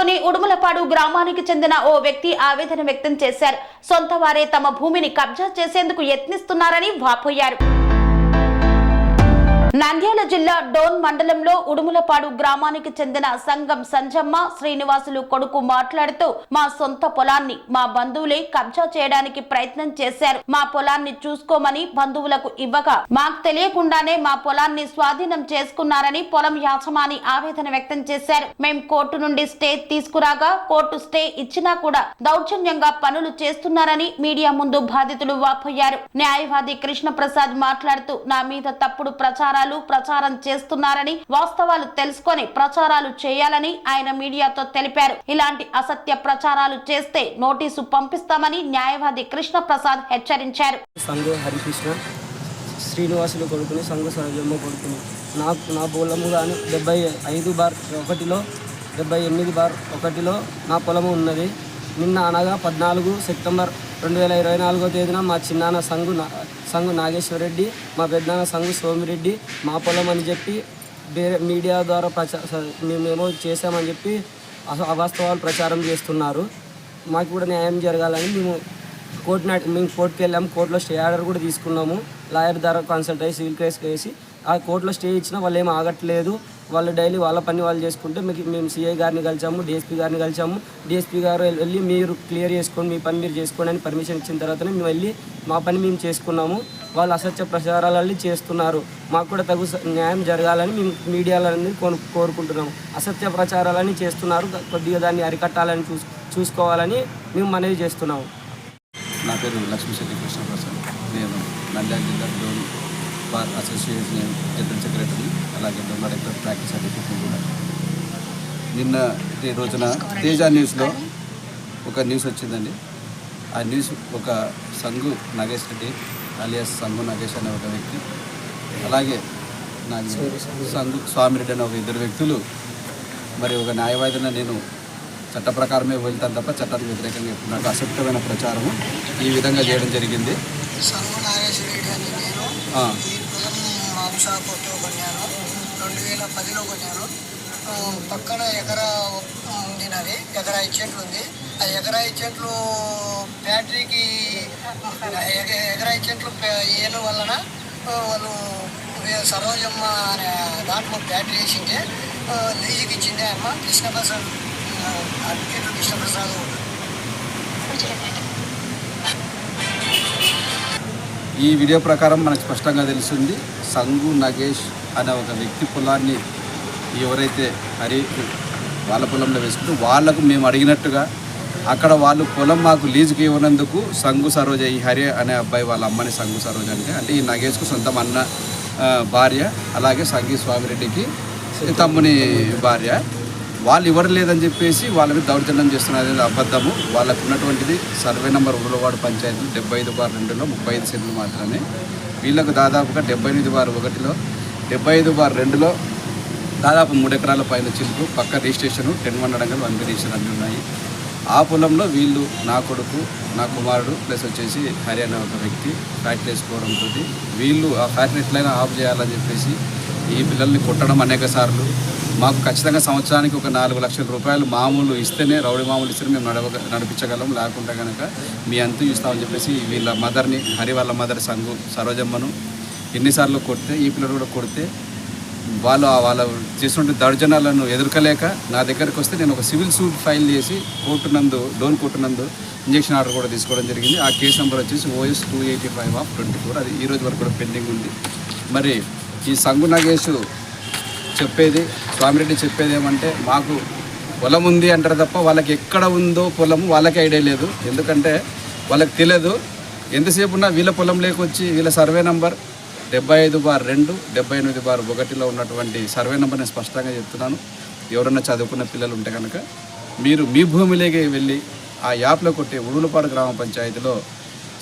మండలంలోని ఉడుమలపాడు గ్రామానికి చెందిన ఓ వ్యక్తి ఆవేదన వ్యక్తం చేశారు. సొంత వారే తమ భూమిని కబ్జా చేసేందుకు యత్నిస్తున్నారని వాపోయారు. నంద్యాల జిల్లా డోన్ మండలంలో ఉడుములపాడు గ్రామానికి చెందిన సంగం సంజమ్మ శ్రీనివాసులు కొడుకు మాట్లాడుతూ మా సొంత పొలాన్ని మా బంధువులే కబ్జా చేయడానికి ప్రయత్నం చేశారు. మా పొలాన్ని చూసుకోమని బంధువులకు ఇవ్వగా మాకు తెలియకుండానే మా పొలాన్ని స్వాధీనం చేసుకున్నారని పొలం యాజమాని ఆవేదన వ్యక్తం చేశారు. మేం కోర్టు నుండి స్టే తీసుకురాగా కోర్టు స్టే ఇచ్చినా కూడా దౌర్జన్యంగా పనులు చేస్తున్నారని మీడియా ముందు బాధితులు వాపోయారు. న్యాయవాది కృష్ణప్రసాద్ మాట్లాడుతూ నా మీద తప్పుడు ప్రచారం ప్రచారాలు ప్రచారం చేస్తున్నారని వాస్తవాలు తెలుసుకొని ప్రచారాలు చేయాలని ఆయన మీడియాతో తెలిపారు. ఇలాంటి అసత్య ప్రచారాలు చేస్తే నోటీసు పంపిస్తామని న్యాయవాది కృష్ణ ప్రసాద్ హెచ్చరించారు. సంఘు హరికృష్ణ శ్రీనివాసులు కొడుకుని సంఘు సరజమ్మ కొడుకుని. నాకు నా పొలము కానీ డెబ్బై ఐదు బార్ ఒకటిలో డెబ్బై ఎనిమిది బార్ ఒకటిలో నా పొలము ఉన్నది. నిన్న అనగా పద్నాలుగు సెప్టెంబర్ రెండు వేల ఇరవై నాలుగో తేదీన మా చిన్నాన్న సంఘు నా సంఘు నాగేశ్వరరెడ్డి మా పెద్దనాన్న సంఘు సోమిరెడ్డి మా పొలం అని చెప్పి వేరే మీడియా ద్వారా ప్రచార మేమేమో చేశామని చెప్పి అవాస్తవాలు ప్రచారం చేస్తున్నారు. మాకు కూడా న్యాయం జరగాలని మేము కోర్టు నాటి మేము కోర్టుకి వెళ్ళాము. కోర్టులో స్టే ఆర్డర్ కూడా తీసుకున్నాము. లాయర్ ద్వారా కన్సల్ట్ అయ్యి సివిల్ కేసు వేసి ఆ కోర్టులో స్టే ఇచ్చినా వాళ్ళు ఏం ఆగట్లేదు. వాళ్ళు డైలీ వాళ్ళ పని వాళ్ళు చేసుకుంటే మీకు మేము సిఐ గారిని కలిసాము డిఎస్పీ గారిని కలిసాము. డిఎస్పీ గారు వెళ్ళి మీరు క్లియర్ చేసుకొని మీ పని మీరు చేసుకోండి అని పర్మిషన్ ఇచ్చిన తర్వాతనే మేము వెళ్ళి మా పని మేము చేసుకున్నాము. వాళ్ళు అసత్య ప్రచారాలని చేస్తున్నారు. మాకు కూడా తగు న్యాయం జరగాలని మేము మీడియాలన్నీ కోరు కోరుకుంటున్నాము. అసత్య ప్రచారాలని చేస్తున్నారు. కొద్దిగా దాన్ని అరికట్టాలని చూ చూసుకోవాలని మేము మనవి చేస్తున్నాము. నా పేరు లక్ష్మీశెట్టి కృష్ణప్రసాద్. నేను నంద్యాల జిల్లా బార్ అసోసియేషన్ జనరల్ సెక్రటరీ అలాగే డైరెక్టర్ ప్రాక్టీస్ అడ్వకేట్ని కూడా. నిన్న ఈ రోజున తేజ న్యూస్లో ఒక న్యూస్ వచ్చిందండి. ఆ న్యూస్ ఒక సంఘు నాగేష్ రెడ్డి అలియాస్ సంఘు నాగేష్ అనే ఒక వ్యక్తి అలాగే నాకు సంఘు స్వామిరెడ్డి అనే ఒక ఇద్దరు వ్యక్తులు మరి ఒక న్యాయవాదిన నేను చట్ట ప్రకారమే వెళ్తాను తప్ప చట్టానికి వ్యతిరేకంగా నాకు అసక్తమైన ప్రచారము ఈ విధంగా చేయడం జరిగింది. సంఘ కొన్నాను రెండు వేల పదిలో కొన్నాను పక్కన ఎకరా ఉందినది ఎకరా చెట్లు ఉంది ఆ ఎకరాయి చెట్లు బ్యాటరీకి ఎగ- చెట్లు ఏను వలన వాళ్ళు సరోజమ్మ అనే దాంట్లో బ్యాటరీ వేసిందే లీజుకి ఇచ్చింది అమ్మ. కృష్ణప్రసాద్ ఆ, అడ్వకేట్ కృష్ణప్రసాద్. ఈ వీడియో ప్రకారం మనకు స్పష్టంగా తెలుస్తుంది సంగు నగేష్ అనే ఒక వ్యక్తి పొలాన్ని ఎవరైతే హరి వాళ్ళ పొలంలో వేసుకుంటూ వాళ్ళకు మేము అడిగినట్టుగా అక్కడ వాళ్ళు పొలం మాకు లీజుకి ఇవ్వనందుకు సంగు సరోజ ఈ హరి అనే అబ్బాయి వాళ్ళ అమ్మని సంగు సరోజ అంటే అంటే ఈ నగేష్కు సొంతం అన్న భార్య అలాగే సంగీ స్వామిరెడ్డికి తమ్ముని. భార్య. వాళ్ళు ఇవ్వడం లేదని చెప్పేసి వాళ్ళ మీద దౌర్జన్యం చేస్తున్నారు అనేది అబద్ధము. వాళ్ళకు ఉన్నటువంటిది సర్వే నెంబర్ ఉరులవాడు పంచాయతీ డెబ్బై ఐదు బార్ రెండులో ముప్పై ఐదు సెంట్లు మాత్రమే. వీళ్ళకు దాదాపుగా డెబ్బై ఎనిమిది బార్ ఒకటిలో డెబ్బై ఐదు బార్ రెండులో దాదాపు మూడు ఎకరాల పైన చిలుపు పక్క రిజిస్ట్రేషన్ టెన్ వన్ అడంగా వన్ రిజిస్ట్రేషన్ అన్నీ ఉన్నాయి. ఆ పొలంలో వీళ్ళు నా కొడుకు నా కుమారుడు ప్లస్ వచ్చేసి హర్యానా ఒక వ్యక్తి ఫ్యాక్టరీ వేసుకోవడంతో వీళ్ళు ఆ ఫ్యాక్టరీ ఎట్లయినా ఆఫ్ చేయాలని చెప్పేసి ఈ పిల్లల్ని కొట్టడం అనేక సార్లు. మాకు ఖచ్చితంగా సంవత్సరానికి ఒక నాలుగు లక్షల రూపాయలు మామూలు ఇస్తేనే రౌడీ మామూలు ఇస్తేనే మేము నడవ నడిపించగలం. లేకుంటే కనుక మీ అంతు ఇస్తామని చెప్పేసి వీళ్ళ మదర్ని హరి వాళ్ళ మదర్ సంగు సరోజమ్మను ఎన్నిసార్లు కొడితే ఈ పిల్లలు కూడా కొడితే వాళ్ళు వాళ్ళ చేసినటువంటి దౌర్జన్యాలను ఎదుర్కోలేక నా దగ్గరకు వస్తే నేను ఒక సివిల్ సూట్ ఫైల్ చేసి కోర్టు నందు లోన్ కోర్టు నందు ఇంజక్షన్ ఆర్డర్ కూడా తీసుకోవడం జరిగింది. ఆ కేసు నెంబర్ వచ్చేసి OS two eighty five of twenty four. అది ఈ రోజు వరకు కూడా పెండింగ్ ఉంది. మరి ఈ సంగు నాగేష్ చెప్పేది స్వామిరెడ్డి చెప్పేది ఏమంటే మాకు పొలం ఉంది అంటారు తప్ప వాళ్ళకి ఎక్కడ ఉందో పొలము వాళ్ళకి ఐడియా లేదు. ఎందుకంటే వాళ్ళకి తెలియదు ఎంతసేపు ఉన్నా వీళ్ళ పొలం లేకొచ్చి వీళ్ళ సర్వే నంబర్ డెబ్బై ఐదు బార్ రెండు డెబ్బై ఎనిమిది బార్ ఒకటిలో ఉన్నటువంటి సర్వే నెంబర్ నేను స్పష్టంగా చెప్తున్నాను. ఎవరన్నా చదువుకున్న పిల్లలు ఉంటే కనుక మీరు మీ భూమిలోకి వెళ్ళి ఆ యాప్లో కొట్టే ఉడులపాడు గ్రామ పంచాయతీలో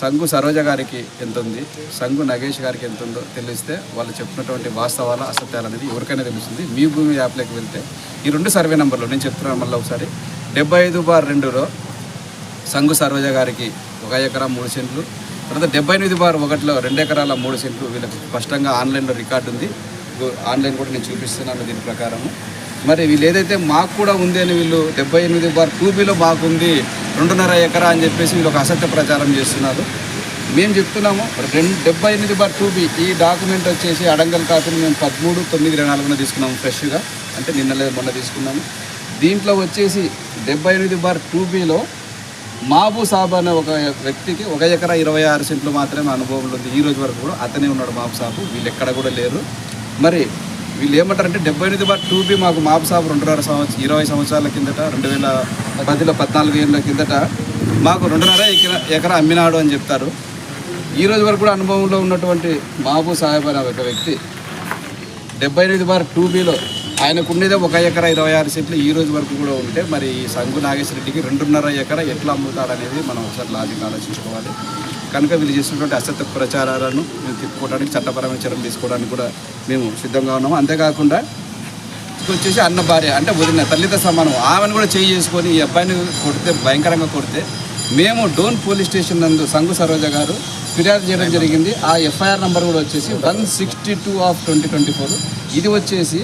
సంగు సరోజ గారికి ఎంత ఉంది సంగు నగేష్ గారికి ఎంత ఉందో తెలిస్తే వాళ్ళు చెప్పినటువంటి వాస్తవాల అసత్యాలు అనేది ఎవరికైనా తెలుస్తుంది. మీ భూమి యాప్లోకి వెళ్తే ఈ రెండు సర్వే నెంబర్లు నేను చెప్తున్నాను మళ్ళీ ఒకసారి. డెబ్బై ఐదు బార్ రెండులో సంగు సరోజ గారికి ఒక ఎకరా మూడు సెంట్లు తర్వాత డెబ్బై ఎనిమిది బార్ ఒకటిలో రెండు ఎకరాల మూడు సెంట్లు వీళ్ళకి స్పష్టంగా ఆన్లైన్లో రికార్డు ఉంది. ఆన్లైన్ కూడా నేను చూపిస్తున్నాను దీని ప్రకారము. మరి వీళ్ళు ఏదైతే మాకు కూడా ఉంది అని వీళ్ళు డెబ్బై ఎనిమిది బార్ టూబీలో మాకుంది రెండున్నర ఎకరా అని చెప్పేసి వీళ్ళు ఒక అసత్య ప్రచారం చేస్తున్నారు. మేము చెప్తున్నాము రెండు డెబ్బై ఎనిమిది బార్ టూ బి ఈ డాక్యుమెంట్ వచ్చేసి అడంగల్ కాపీని మేము పదమూడు తొమ్మిది ఇరవై నాలుగున తీసుకున్నాము ఫ్రెష్గా. అంటే నిన్న లేదు మొన్న తీసుకున్నాము. దీంట్లో వచ్చేసి డెబ్బై ఎనిమిది బార్ టూ బిలో మాబు సాబ్ అనే ఒక వ్యక్తికి ఒక ఎకరా ఇరవై ఆరు సెంట్లు మాత్రమే అనుభవం ఉంది. ఈ రోజు వరకు కూడా అతనే ఉన్నాడు మాబు సాబు. వీళ్ళు ఎక్కడ కూడా లేరు. మరి వీళ్ళు ఏమంటారంటే డెబ్బై ఎనిమిది బార్ టూ బి మాకు మాపు సాబు రెండున్నర సంవత్సరం ఇరవై సంవత్సరాల కిందట రెండు వేల పదిలో పద్నాలుగు ఏళ్ళ కిందట మాకు రెండున్నర ఎకరా ఎకరా అమ్మినాడు అని చెప్తారు. ఈ రోజు వరకు కూడా అనుభవంలో ఉన్నటువంటి మాబు సాహెబ్ అనే ఒక వ్యక్తి డెబ్బై ఎనిమిది బార్ టూ బీలో ఆయనకుండేదే ఒక ఎకరా ఇరవై ఆరు సెట్లు ఈ రోజు వరకు కూడా ఉంటే మరి ఈ సంగు నాగేశ్వర రెడ్డికి రెండున్నర ఎకరా ఎట్లా అమ్ముతాడనేది మనం ఒకసారి లాజిక్ ఆలోచించుకోవాలి. కనుక వీళ్ళు చేసినటువంటి అసత్య ప్రచారాలను మేము తిప్పుకోవడానికి చట్టపరమైన చర్యలు తీసుకోవడానికి కూడా మేము సిద్ధంగా ఉన్నాము. అంతేకాకుండా వచ్చేసి అన్న భార్య అంటే వదిలిన తల్లితో సమానం. ఆమెను కూడా చేయి చేసుకొని ఈ అబ్బాయిని కొడితే భయంకరంగా కొడితే మేము డోన్ పోలీస్ స్టేషన్ నందు సంఘు సరోజ గారు ఫిర్యాదు చేయడం జరిగింది. ఆ ఎఫ్ఐఆర్ నెంబర్ కూడా వచ్చేసి one sixty two of twenty twenty four. ఇది వచ్చేసి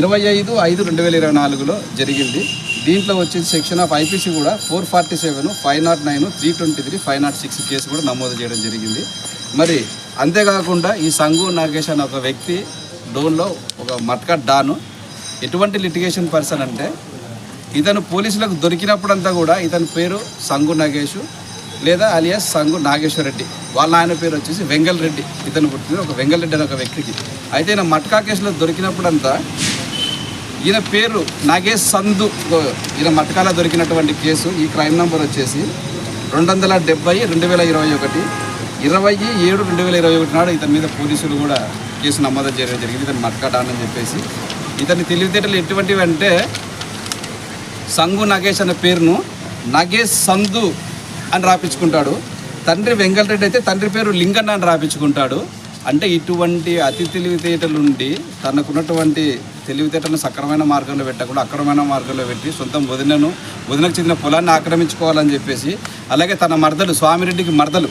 ఇరవై ఐదు ఐదు రెండు వేల ఇరవై నాలుగులో జరిగింది. దీంట్లో వచ్చేసి సెక్షన్ ఆఫ్ ఐపీసీ కూడా four forty seven five nought nine three twenty three five nought six case కూడా నమోదు చేయడం జరిగింది. మరి అంతేకాకుండా ఈ సంఘు నాగేష్ అనే ఒక వ్యక్తి డోన్లో ఒక మట్కా డాను ఎటువంటి లిటిగేషన్ పర్సన్ అంటే ఇతను పోలీసులకు దొరికినప్పుడంతా కూడా ఇతని పేరు సంగు నాగేష్ లేదా అలియాస్ సంగు నాగేశ్వర రెడ్డి వాళ్ళ ఆయన పేరు వచ్చేసి వెంగల్ రెడ్డి ఇతను పుట్టింది ఒక వెంగల్ రెడ్డి అనే ఒక వ్యక్తికి. అయితే ఈయన మట్కా కేసులో దొరికినప్పుడంతా ఈయన పేరు నాగేష్ సందు ఈయన మటకాల దొరికినటువంటి కేసు ఈ క్రైమ్ నంబర్ వచ్చేసి రెండు వందల డెబ్బై రెండు వేల ఇరవై ఒకటి ఇరవై ఏడు రెండు వేల ఇరవై ఒకటి నాడు ఇతని మీద పోలీసులు కూడా కేసు నమోదు చేయడం జరిగింది. ఇతను మట్కా అని చెప్పేసి ఇతని తెలివితేటలు ఎటువంటివి అంటే సంగు నాగేష్ అనే పేరును నాగేష్ సందు అని రాపించుకుంటాడు. తండ్రి వెంకటరెడ్డి అయితే తండ్రి పేరు లింగన్న అని రాపించుకుంటాడు. అంటే ఇటువంటి అతి తెలివితేటలుండి తనకున్నటువంటి తెలివితేటలను సక్రమైన మార్గంలో పెట్టకుండా అక్రమమైన మార్గంలో పెట్టి సొంతం వదినను వదినకు చెందిన పొలాన్ని ఆక్రమించుకోవాలని చెప్పేసి అలాగే తన మరదలు స్వామిరెడ్డికి మరదలు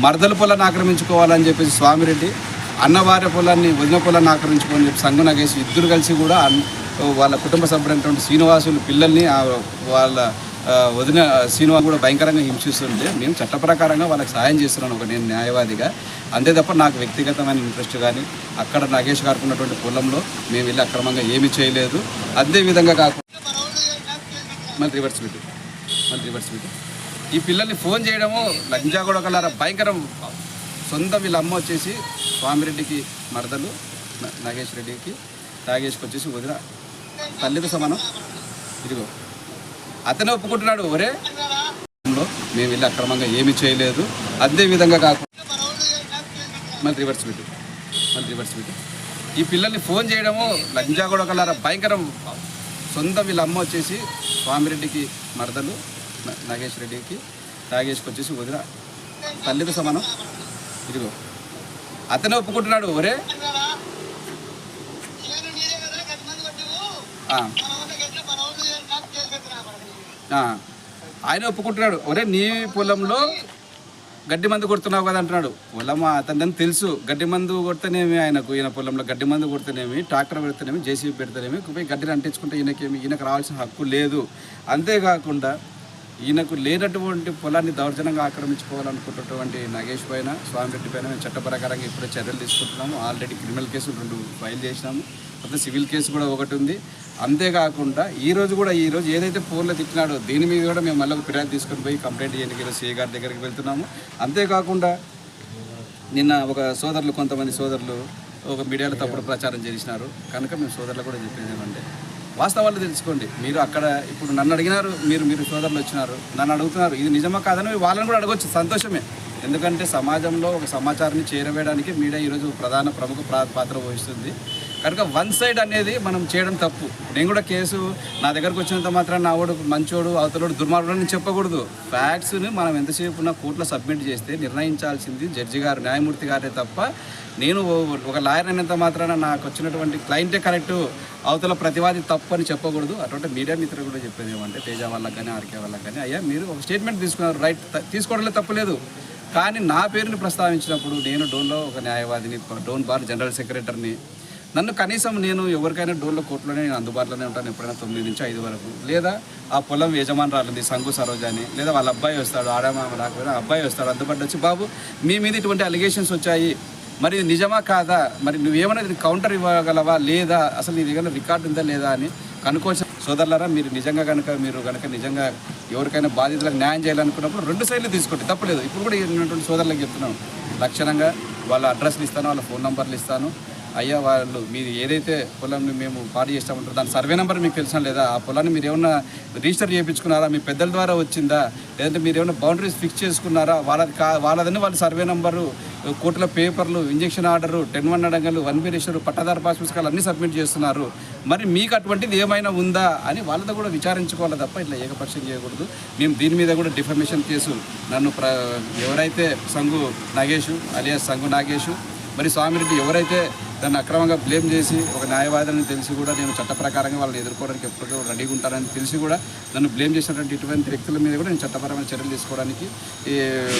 మరదల పొలాన్ని ఆక్రమించుకోవాలని చెప్పేసి స్వామిరెడ్డి అన్నవారి పొలాన్ని వదిన పొలాన్ని ఆక్రమించుకోవాలని చెప్పి సంఘ నగేసి ఇద్దరు కలిసి కూడా వాళ్ళ కుటుంబ సభ్యుడైనటువంటి శ్రీనివాసులు పిల్లల్ని వాళ్ళ వదిన శ్రీనివాస్ కూడా భయంకరంగా హింసిస్తుంటే మేము చట్ట ప్రకారంగా వాళ్ళకి సాయం చేస్తున్నాను ఒక నేను న్యాయవాదిగా. అంతే తప్ప నాకు వ్యక్తిగతమైన ఇంట్రెస్ట్ కానీ అక్కడ నాగేష్ గారికి ఉన్నటువంటి పొలంలో మేము వెళ్ళి అక్రమంగా ఏమీ చేయలేదు. అదే విధంగా కాకుండా మళ్ళీ రివర్స్ పెట్టు మళ్ళీ రివర్స్ పెట్టు ఈ పిల్లల్ని ఫోన్ చేయడము లంజాగూడ కలరా భయంకరం సొంత వీళ్ళ అమ్మ వచ్చేసి స్వామిరెడ్డికి మరదలు నాగేష్ రెడ్డికి నాగేష్కి వచ్చేసి వదిన తల్లితో సమానం. ఇదిగో. అతనే ఒప్పుకుంటున్నాడు ఒరే. మేము వెళ్ళి అక్రమంగా ఏమీ చేయలేదు. అదే విధంగా కాకుండా మళ్ళీ రివర్స్ పెట్టు మళ్ళీ రివర్స్ పెట్టు ఈ పిల్లల్ని ఫోన్ చేయడము లంజా కూడా కలరా భయంకరం. సొంత వీళ్ళ అమ్మ వచ్చేసి స్వామిరెడ్డికి మరదలు న- నాగేష్ రెడ్డికి నాగేష్కి వచ్చేసి వదిన తల్లికి సమానం. ఇదిగో. అతనే ఒప్పుకుంటున్నాడు ఒరే. ఆయన ఒప్పుకుంటున్నాడు. ఒరే నీ పొలంలో గడ్డి మందు కొడుతున్నావు కదా అంటున్నాడు. పొలం అతని తెలుసు. గడ్డి మందు కొడితేనేమి ఆయనకు? ఈయన పొలంలో గడ్డి మందు కొడితేనేమి? ట్రాక్టర్ పెడితేనేమి? జేసీబీ పెడితేనేమి? పోయి గడ్డిని అంటించుకుంటే ఈయనకేమి? ఈయనకు రావాల్సిన హక్కు లేదు. అంతేకాకుండా ఈయనకు లేనటువంటి పొలాన్ని దౌర్జన్యంగా ఆక్రమించుకోవాలనుకుంటున్నటువంటి నాగేష్ పైన స్వామిరెడ్డి పైన మేము చట్టప్రకారంగా ఇప్పుడే చర్యలు తీసుకుంటున్నాము. ఆల్రెడీ క్రిమినల్ కేసులు రెండు ఫైల్ చేసినాము. అయితే సివిల్ కేసు కూడా ఒకటి ఉంది. అంతేకాకుండా ఈ రోజు కూడా ఈ రోజు ఏదైతే ఫోన్లో తిట్టినాడో దీని మీద కూడా మేము మళ్ళీ ఫిర్యాదు తీసుకొని పోయి కంప్లైంట్ చేయడానికి ఈరోజు సీఏ గారి దగ్గరికి వెళ్తున్నాము. అంతేకాకుండా నిన్న ఒక సోదరులు కొంతమంది సోదరులు ఒక మీడియాలో తప్పుడు ప్రచారం చేసినారు. కనుక మేము సోదరులు కూడా చెప్పేది ఏమంటే వాస్తవాలు తెలుసుకోండి. మీరు అక్కడ ఇప్పుడు నన్ను అడిగినారు మీరు మీరు సోదరులు వచ్చినారు నన్ను అడుగుతున్నారు. ఇది నిజమా కాదని వాళ్ళని కూడా అడగొచ్చు సంతోషమే. ఎందుకంటే సమాజంలో ఒక సమాచారాన్ని చేరవేయడానికి మీడియా ఈరోజు ప్రధాన ప్రముఖ పాత్ర వహిస్తుంది. కనుక వన్ సైడ్ అనేది మనం చేయడం తప్పు. నేను కూడా కేసు నా దగ్గరకు వచ్చినంత మాత్రం నా వాడు మంచోడు అవతలోడు దుర్మార్గుడు అని చెప్పకూడదు. ఫ్యాక్ట్స్ని మనం ఎంతసేపు ఉన్న కోర్టులో సబ్మిట్ చేస్తే నిర్ణయించాల్సింది జడ్జి గారు న్యాయమూర్తి గారే తప్ప నేను ఒక లాయర్ అయినంత మాత్రాన నాకు వచ్చినటువంటి క్లయింటే కరెక్ట్ అవతల ప్రతివాది తప్పు అని చెప్పకూడదు. అటువంటి మీడియా మిత్రులు కూడా చెప్పేది ఏమంటే తేజ వాళ్ళకి కానీ ఆర్కే వాళ్ళకి కానీ అయ్యా మీరు ఒక స్టేట్మెంట్ తీసుకున్నారు రైట్ తీసుకోవడంలో తప్పులేదు కానీ నా పేరుని ప్రస్తావించినప్పుడు నేను డోన్లో ఒక న్యాయవాదిని డోన్ బార్ జనరల్ సెక్రటరీని నన్ను కనీసం నేను ఎవరికైనా డోర్ల కోర్టులోనే నేను అందుబాటులోనే ఉంటాను ఎప్పుడైనా తొమ్మిది నుంచి ఐదు వరకు. లేదా ఆ పొలం యజమానురాలుంది సంగు సరోజ అని లేదా వాళ్ళ అబ్బాయి వస్తాడు ఆడమామ రాకపోయినా అబ్బాయి వస్తాడు అందుబాటులో వచ్చి బాబు మీ మీద ఇటువంటి అలిగేషన్స్ వచ్చాయి. మరి ఇది నిజమా కాదా? మరి నువ్వేమైనా దీనికి కౌంటర్ ఇవ్వగలవా? లేదా అసలు నీ దగ్గర రికార్డు ఉందా లేదా అని కనుకోవచ్చు సోదరులారా మీరు నిజంగా కనుక మీరు కనుక నిజంగా ఎవరికైనా బాధితులకు న్యాయం చేయాలనుకున్నప్పుడు రెండు సైడ్లు తీసుకోండి తప్పలేదు. ఇప్పుడు కూడా ఉన్నటువంటి సోదరులకు చెప్తున్నాను. లక్షణంగా వాళ్ళ అడ్రస్లు ఇస్తాను వాళ్ళ ఫోన్ నెంబర్లు ఇస్తాను. అయ్యా వాళ్ళు మీరు ఏదైతే పొలాన్ని మేము పాడు చేస్తామంటారో దాని సర్వే నెంబర్ మీకు తెలిసిన లేదా? ఆ పొలాన్ని మీరు ఏమన్నా రిజిస్టర్ చేయించుకున్నారా? మీ పెద్దల ద్వారా వచ్చిందా? లేదంటే మీరు ఏమైనా బౌండరీస్ ఫిక్స్ చేసుకున్నారా? వాళ్ళది కా వాళ్ళదని వాళ్ళ సర్వే నెంబరు కోట్ల పేపర్లు ఇంజక్షన్ ఆర్డరు టెన్ వన్ అడంగలు వన్ బీరేషరు పట్టాదారు పాస్ పుస్తకాలు అన్నీ సబ్మిట్ చేస్తున్నారు. మరి మీకు అటువంటిది ఏమైనా ఉందా అని వాళ్ళతో కూడా విచారించుకోవాలి తప్ప ఇట్లా ఏకపక్షం చేయకూడదు. మేము దీని మీద కూడా డిఫర్మేషన్ కేసు నన్ను ప్ర ఎవరైతే సంగు నాగేషు అలియాస్ సంగు నాగేషు మరి స్వామిరెడ్డి ఎవరైతే దాన్ని అక్రమంగా బ్లేమ్ చేసి ఒక న్యాయవాదులను తెలిసి కూడా నేను చట్ట ప్రకారంగా వాళ్ళని ఎదుర్కోవడానికి ఎప్పటికీ రెడీగా ఉంటానని తెలిసి కూడా నన్ను బ్లేమ్ చేసినటువంటి ఇటువంటి వ్యక్తుల మీద కూడా నేను చట్టపరమైన చర్యలు తీసుకోవడానికి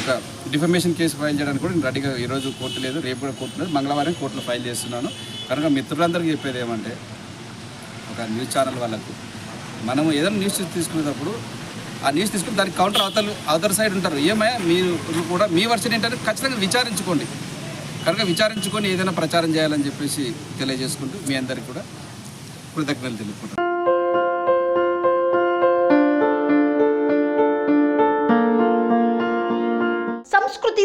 ఒక డిఫర్మేషన్ కేసు ఫైల్ చేయడానికి కూడా నేను రెడీగా ఈరోజు కోర్టు లేదు రేపు కూడా కోర్టు లేదు. మంగళవారం కోర్టులో ఫైల్ చేస్తున్నాను. కనుక మిత్రులందరికీ చెప్పేది ఏమంటే ఒక న్యూస్ ఛానల్ వాళ్ళకు మనము ఏదైనా న్యూస్ తీసుకునేటప్పుడు ఆ న్యూస్ తీసుకుని దానికి కౌంటర్ అవతల అవతల సైడ్ ఉంటారు. ఏమయ్యా మీరు కూడా మీ వర్షన్ ఏంటంటే ఖచ్చితంగా విచారించుకోండి. కనుక విచారించుకొని ఏదైనా ప్రచారం చేయాలని చెప్పేసి తెలియజేసుకుంటూ మీ అందరికీ కూడా కృతజ్ఞతలు తెలుపుకుంటాను సంస్కృతి